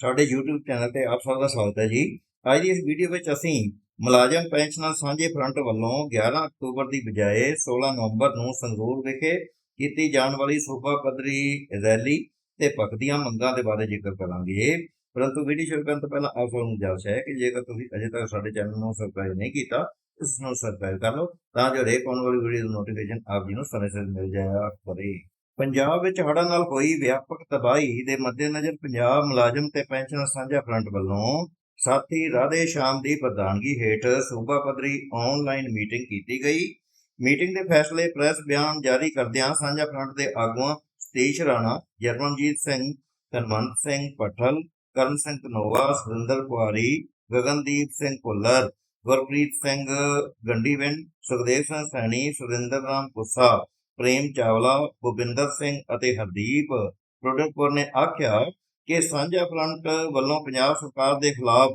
ਸਾਡੇ YouTube channel ਤੇ ਆਪ ਸਭ ਦਾ ਸਵਾਗਤ ਹੈ ਜੀ। ਅੱਜ ਦੀ ਇਸ ਵੀਡੀਓ ਵਿੱਚ ਅਸੀਂ ਮੁਲਾਜ਼ਮ ਪੈਨਸ਼ਨਰ ਸਾਂਝੇ ਫਰੰਟ ਵੱਲੋਂ 11 ਅਕਤੂਬਰ ਦੀ ਬਜਾਏ 16 ਨਵੰਬਰ ਨੂੰ ਸੰਗਰੂਰ ਵਿਖੇ ਕੀਤੀ ਜਾਣ ਵਾਲੀ ਸੂਬਾ ਪੱਧਰੀ ਰੈਲੀ ਤੇ ਪੱਕਦੀਆਂ ਮੰਗਾਂ ਦੇ ਬਾਰੇ ਜ਼ਿਕਰ ਕਰਾਂਗੇ। ਪਰੰਤੂ ਵੀਡੀਓ ਸ਼ੁਰੂ ਕਰਨ ਤੋਂ ਪਹਿਲਾਂ ਆਪ ਸਭ ਨੂੰ ਗੁਜ਼ਾਰਿਸ਼ ਹੈ ਕਿ ਜੇਕਰ ਤੁਸੀਂ ਅਜੇ ਤੱਕ ਸਾਡੇ ਚੈਨਲ ਨੂੰ ਸਬਸਕ੍ਰਾਈਬ ਨਹੀਂ ਕੀਤਾ, ਇਸ ਨੂੰ ਸਬਸਕ੍ਰਾਈਬ ਕਰ ਲਓ ਤਾਂ ਜੋ ਹਰੇਕ ਆਉਣ ਵਾਲੀ ਵੀਡੀਓ ਦੀ ਨੋਟੀਫਿਕੇਸ਼ਨ ਆਪ ਜੀ ਨੂੰ ਸਮੇਂ ਸਿਰ ਮਿਲ ਜਾਇਆ ਕਰੇ। ਪੰਜਾਬ ਵਿੱਚ ਹੜ੍ਹਾਂ ਨਾਲ ਹੋਈ ਵਿਆਪਕ ਤਬਾਹੀ ਦੇ ਮੱਦੇਨਜ਼ਰ ਪੰਜਾਬ ਮੁਲਾਜ਼ਮ ਤੇ ਪੈਨਸ਼ਨਰ ਸਾਂਝਾ ਫਰੰਟ ਵੱਲੋਂ ਸਾਥੀ ਰਾਧੇ ਸ਼ਾਮ ਦੀ ਪ੍ਰਧਾਨਗੀ ਹੇਠ ਸੂਬਾ ਪੱਧਰੀ ਆਨਲਾਈਨ ਮੀਟਿੰਗ ਕੀਤੀ ਗਈ। ਮੀਟਿੰਗ ਦੇ ਫੈਸਲੇ ਪ੍ਰੈਸ ਬਿਆਨ ਜਾਰੀ ਕਰਦਿਆਂ ਸਾਂਝਾ ਫਰੰਟ ਦੇ ਆਗੂਆਂ ਸਤੀਸ਼ ਰਾਣਾ, ਜਰਮਨਜੀਤ ਸਿੰਘ ਧਨਵੰਤ ਸਿੰਘ ਪਠਲ ਕਰਨ ਸਿੰਘ ਧਨੋਵਾ, ਸੁਰਿੰਦਰ ਕੁਆਰੀ, ਗਗਨਦੀਪ ਸਿੰਘ ਭੁੱਲਰ, ਗੁਰਪ੍ਰੀਤ ਸਿੰਘ ਗੰਡੀਵਿੰਡ, ਸੁਖਦੇਵ ਸਿੰਘ ਸੈਣੀ ਸੁਰਿੰਦਰ ਰਾਮ ਕੁੱਸਾ ਪ੍ਰੇਮ ਚਾਵਲਾ, ਭੁਪਿੰਦਰ ਸਿੰਘ ਅਤੇ ਹਰਦੀਪ ਪ੍ਰੋਡਕਟਪੁਰ ਨੇ ਆਖਿਆ ਕਿ ਸਾਂਝਾ ਫਰੰਟ ਵੱਲੋਂ ਪੰਜਾਬ ਸਰਕਾਰ ਦੇ ਖਿਲਾਫ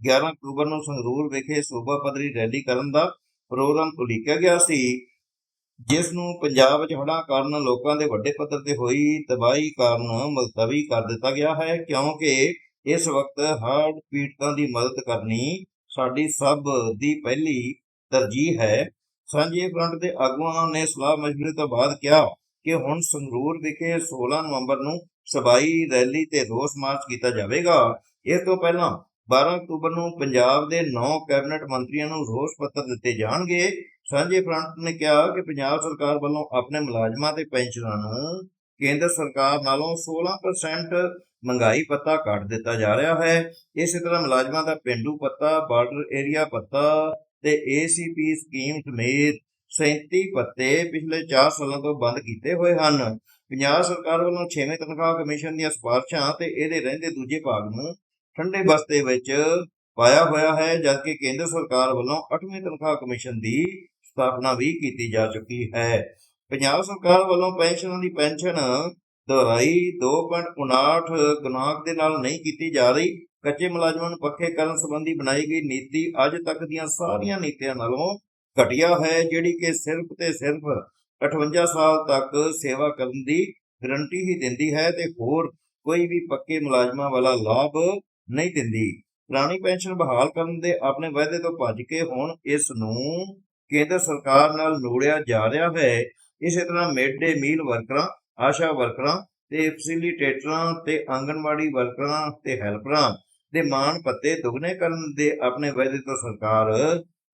11 ਅਕਤੂਬਰ ਨੂੰ ਸੰਗਰੂਰ ਵਿਖੇ ਸੂਬਾ ਪੱਧਰੀ ਰੈਲੀ ਕਰਨ ਦਾ ਪ੍ਰੋਗਰਾਮ ਉਲੀਕਿਆ ਗਿਆ ਸੀ, ਜਿਸ ਨੂੰ ਪੰਜਾਬ ਵਿੱਚ ਹੜ੍ਹਾਂ ਕਾਰਨ ਲੋਕਾਂ ਦੇ ਵੱਡੇ ਪੱਧਰ ਤੇ ਹੋਈ ਤਬਾਹੀ ਕਾਰਨ ਮੁਲਤਵੀ ਕਰ ਦਿੱਤਾ ਗਿਆ ਹੈ, ਕਿਉਂਕਿ ਇਸ ਵਕਤ ਹੜ੍ਹ ਪੀੜਤਾਂ ਦੀ ਮਦਦ ਕਰਨੀ ਸਾਡੀ ਸਭ ਦੀ ਪਹਿਲੀ ਤਰਜੀਹ ਹੈ। ਸਾਂਝੇ ਫਰੰਟ ਦੇ ਆਗੂਆਂ ਨੇ ਸਲਾਹ ਮਸ਼ਵਰੇ ਤੋਂ ਬਾਅਦ ਕਿਹਾ ਕਿ ਹੁਣ ਸੰਗਰੂਰ ਵਿਖੇ 16 ਨਵੰਬਰ ਨੂੰ ਸਬਾਈ ਰੈਲੀ ਤੇ ਰੋਸ ਮਾਰਚ ਕੀਤਾ ਜਾਵੇਗਾ। ਇਸ ਤੋਂ ਪਹਿਲਾਂ 12 ਅਕਤੂਬਰ ਨੂੰ ਪੰਜਾਬ ਦੇ 9 ਕੈਬਨਿਟ ਮੰਤਰੀਆਂ ਨੂੰ ਰੋਸ ਪੱਤਰ ਦਿੱਤੇ ਜਾਣਗੇ। ਸਾਂਝੇ ਫਰੰਟ ਨੇ ਕਿਹਾ ਕਿ ਪੰਜਾਬ ਸਰਕਾਰ ਵੱਲੋਂ ਆਪਣੇ ਮੁਲਾਜ਼ਮਾਂ ਤੇ ਪੈਨਸ਼ਨਰਾਂ ਨੂੰ ਕੇਂਦਰ ਸਰਕਾਰ ਨਾਲੋਂ 16% ਮਹਿੰਗਾਈ ਪੱਤਾ ਕੱਟ ਦਿੱਤਾ ਜਾ ਰਿਹਾ ਹੈ। ਇਸੇ ਤਰ੍ਹਾਂ ਮੁਲਾਜ਼ਮਾਂ ਦਾ ਪਿੰਡੂ ਪੱਤਾ ਬਾਰਡਰ ਏਰੀਆ ਪੱਤਾ ਤੇ ਏਸੀਪੀ ਸਕੀਮ ਸਮੇਤ 37 ਪੱਤੇ ਪਿਛਲੇ 4 ਸਾਲਾਂ ਤੋਂ ਬੰਦ ਕੀਤੇ ਹੋਏ ਹਨ। ਪੰਜਾਬ ਸਰਕਾਰ ਵੱਲੋਂ 6ਵੇਂ ਤਨਖਾਹ ਕਮਿਸ਼ਨ ਦੀਆਂ ਸਿਫਾਰਸ਼ਾਂ ਤੇ ਇਹਦੇ ਰਹਿੰਦੇ ਦੂਜੇ ਭਾਗ ਨੂੰ ਠੰਡੇ ਬਸਤੇ ਵਿੱਚ ਪਾਇਆ ਹੋਇਆ ਹੈ, ਜਦਕਿ ਕੇਂਦਰ ਸਰਕਾਰ ਵੱਲੋਂ 8ਵੇਂ ਤਨਖਾਹ ਕਮਿਸ਼ਨ ਦੀ ਸਥਾਪਨਾ ਵੀ ਕੀਤੀ ਜਾ ਚੁੱਕੀ ਹੈ। ਪੰਜਾਬ ਸਰਕਾਰ ਵੱਲੋਂ ਪੈਨਸ਼ਨਾਂ ਦੀ ਪੈਨਸ਼ਨ ਦੁਹਰਾਈ 2.59 ਗੁਨਾਹ ਦੇ ਨਾਲ ਨਹੀਂ ਕੀਤੀ ਜਾ ਰਹੀ। ਕੱਚੇ ਮੁਲਾਜ਼ਮਾਂ ਨੂੰ ਪੱਕੇ ਕਰਨ ਸੰਬੰਧੀ ਬਣਾਈ ਗਈ ਨੀਤੀ ਅੱਜ ਤੱਕ ਦੀਆਂ ਸਾਰੀਆਂ ਨੀਤੀਆਂ ਨਾਲੋਂ ਘਟੀਆ ਹੈ, ਜਿਹੜੀ ਕਿ ਸਿਰਫ ਤੇ ਸਿਰਫ 58 ਸਾਲ ਤੱਕ ਸੇਵਾ ਕਰਨ ਦੀ ਗਰੰਟੀ ਹੀ ਦਿੰਦੀ ਹੈ ਤੇ ਹੋਰ ਕੋਈ ਵੀ ਪੱਕੇ ਮੁਲਾਜ਼ਮਾਂ ਵਾਲਾ ਲਾਭ ਨਹੀਂ ਦਿੰਦੀ। ਪੁਰਾਣੀ ਪੈਨਸ਼ਨ ਬਹਾਲ ਕਰਨ ਦੇ ਆਪਣੇ ਵਾਅਦੇ ਤੋਂ ਭੱਜ ਕੇ ਹੁਣ ਇਸ ਨੂੰ ਕੇਂਦਰ ਸਰਕਾਰ ਨਾਲ ਨੋੜਿਆ ਜਾ ਰਿਹਾ ਹੈ। ਇਸੇ ਤਰ੍ਹਾਂ ਮਿਡ ਡੇ ਮੀਲ ਵਰਕਰਾਂ, ਆਸ਼ਾ ਵਰਕਰਾਂ ਤੇ ਫੈਸਿਲਿਟੇਟਰਾਂ ਤੇ ਆਂਗਣਵਾੜੀ ਵਰਕਰਾਂ ਤੇ ਹੈਲਪਰਾਂ ਦੇ ਮਾਣ ਪੱਤੇ ਦੁੱਗਣੇ ਕਰਨ ਦੇ ਆਪਣੇ ਵਾਅਦੇ ਤੋਂ ਸਰਕਾਰ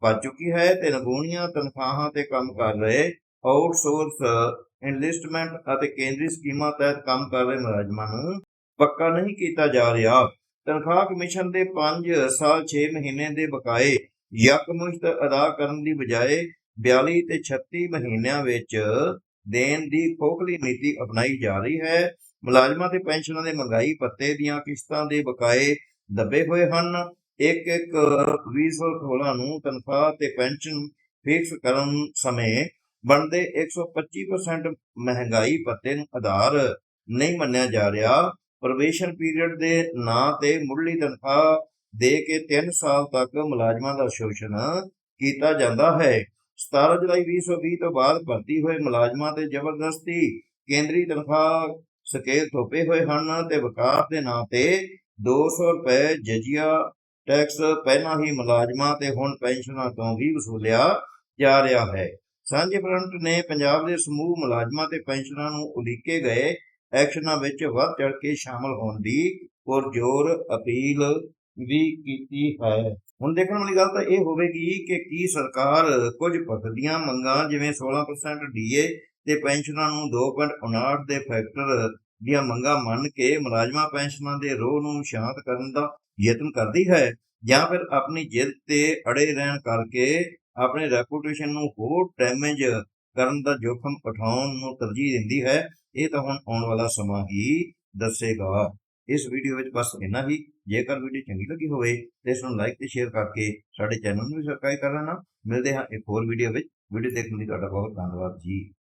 ਭੱਜ ਚੁੱਕੀ ਹੈ ਤੇ ਨਗੂਣੀਆਂ ਤਨਖਾਹਾਂ ਤੇ ਕੰਮ ਕਰ ਰਹੇ ਆਊਟਸੋਰਸ ਇਨਲਿਸਟਮੈਂਟ ਅਤੇ ਕੇਂਦਰੀ ਸਕੀਮਾਂ ਤਹਿਤ ਕੰਮ ਕਰ ਰਹੇ ਮੁਲਾਜ਼ਮਾਂ ਨੂੰ ਪੱਕਾ ਨਹੀਂ ਕੀਤਾ ਜਾ ਰਿਹਾ। ਤਨਖਾਹ ਕਮਿਸ਼ਨ ਦੇ 5 ਸਾਲ 6 ਮਹੀਨੇ ਦੇ ਬਕਾਏ ਯਕਮੁਸ਼ਤ ਅਦਾ ਕਰਨ ਦੀ ਬਜਾਏ 42 ਤੇ 36 ਮਹੀਨਿਆਂ ਵਿੱਚ ਦੇਣ ਦੀ ਖੋਖਲੀ ਨੀਤੀ ਅਪਣਾਈ ਜਾ ਰਹੀ ਹੈ। ਮੁਲਾਜ਼ਮਾਂ ਤੇ ਪੈਨਸ਼ਨਾਂ ਦੇ ਮਹਿੰਗਾਈ ਪੱਤੇ ਦੀਆਂ ਕਿਸ਼ਤਾਂ ਦੇ ਬਕਾਏ ਦੱਬੇ ਹੋਏ ਹਨ। ਇੱਕ ਇੱਕ 2016 ਨੂੰ ਤਨਖਾਹ ਤੇ ਪੈਨਸ਼ਨ ਫਿਕਸ ਕਰਨ ਸਮੇਂ ਬਣਦੇ 125% ਮਹਿੰਗਾਈ ਭੱਤੇ ਨੂੰ ਆਧਾਰ ਨਹੀਂ ਮੰਨਿਆ ਜਾ ਰਿਹਾ। ਪ੍ਰੋਬੇਸ਼ਨ ਪੀਰੀਅਡ ਦੇ ਨਾਂ ਤੇ ਮੁੱਢਲੀ ਤਨਖਾਹ ਦੇ ਕੇ 3 ਸਾਲ ਤੱਕ ਮੁਲਾਜ਼ਮਾਂ ਦਾ ਸ਼ੋਸ਼ਣ ਕੀਤਾ ਜਾਂਦਾ ਹੈ। 17 ਜੁਲਾਈ 2020 ਤੋਂ ਬਾਅਦ ਭਰਤੀ ਹੋਏ ਮੁਲਾਜ਼ਮਾਂ ਤੇ ਜ਼ਬਰਦਸਤੀ ਕੇਂਦਰੀ ਤਨਖਾਹ ਸਕੇਲ ਥੋਪੇ ਹੋਏ ਹਨ ਤੇ ਵਿਕਾਸ ਦੇ ਨਾਂ ਤੇ 200 ਰੁਪਏ ਜਜੀਆ ਟੈਕਸ ਪਹਿਲਾਂ ਹੀ ਮੁਲਾਜ਼ਮਾਂ ਤੇ ਹੁਣ ਪੈਨਸ਼ਨਾਂ ਤੋਂ ਵੀ ਵਸੂਲਿਆ ਜਾ ਰਿਹਾ ਹੈ। ਸਾਂਝੇ ਫਰੰਟ ਨੇ ਪੰਜਾਬ ਦੇ ਸਮੂਹ ਮੁਲਾਜ਼ਮਾਂ ਤੇ ਪੈਨਸ਼ਨਾਂ ਨੂੰ ਉਲੀਕੇ ਗਏ ਐਕਸ਼ਨਾਂ ਵਿੱਚ ਵੱਧ ਚੜ ਕੇ ਸ਼ਾਮਲ ਹੋਣ ਦੀ ਪੁਰਜ਼ੋਰ ਅਪੀਲ ਵੀ ਕੀਤੀ ਹੈ। ਹੁਣ ਦੇਖਣ ਵਾਲੀ ਗੱਲ ਤਾਂ ਇਹ ਹੋਵੇਗੀ ਕਿ ਕੀ ਸਰਕਾਰ ਕੁਝ ਪੱਕਦੀਆਂ ਮੰਗਾਂ ਜਿਵੇਂ 16% ਡੀਏ ਤੇ ਪੈਨਸ਼ਨਾਂ ਨੂੰ 2.59 ਦੇ ਫੈਕਟਰ ਦੀਆਂ ਮੰਗਾਂ ਮੰਨ ਕੇ ਮੁਲਾਜ਼ਮਾਂ ਪੈਨਸ਼ਨਾਂ ਦੇ ਰੋਹ ਨੂੰ ਸ਼ਾਂਤ ਕਰਨ ਦਾ ਯਤਨ ਕਰਦੀ ਹੈ ਜਾਂ ਫਿਰ ਆਪਣੀ ਜਿੱਦ ਤੇ ਅੜੇ ਰਹਿਣ ਕਰਕੇ ਆਪਣੇ ਰੈਪੂਟੇਸ਼ਨ ਨੂੰ ਹੋਰ ਡੈਮੇਜ ਕਰਨ ਦਾ ਜੋਖਮ ਉਠਾਉਣ ਨੂੰ ਤਰਜੀਹ ਦਿੰਦੀ ਹੈ, ਇਹ ਤਾਂ ਹੁਣ ਆਉਣ ਵਾਲਾ ਸਮਾਂ ਹੀ ਦੱਸੇਗਾ। ਇਸ ਵੀਡੀਓ ਵਿੱਚ ਬਸ ਇੰਨਾ ਹੀ। ਜੇਕਰ ਵੀਡੀਓ ਚੰਗੀ ਲੱਗੀ ਹੋਵੇ ਤੇ ਇਸ ਨੂੰ ਲਾਈਕ ਤੇ ਸ਼ੇਅਰ ਕਰਕੇ ਸਾਡੇ ਚੈਨਲ ਨੂੰ ਵੀ ਸਬਸਕ੍ਰਾਈਬ ਕਰ ਲੈਣਾ ਮਿਲਦੇ ਹਾਂ ਇੱਕ ਹੋਰ ਵੀਡੀਓ ਵਿੱਚ। ਵੀਡੀਓ ਦੇਖਣ ਲਈ ਤੁਹਾਡਾ ਬਹੁਤ ਧੰਨਵਾਦ ਜੀ।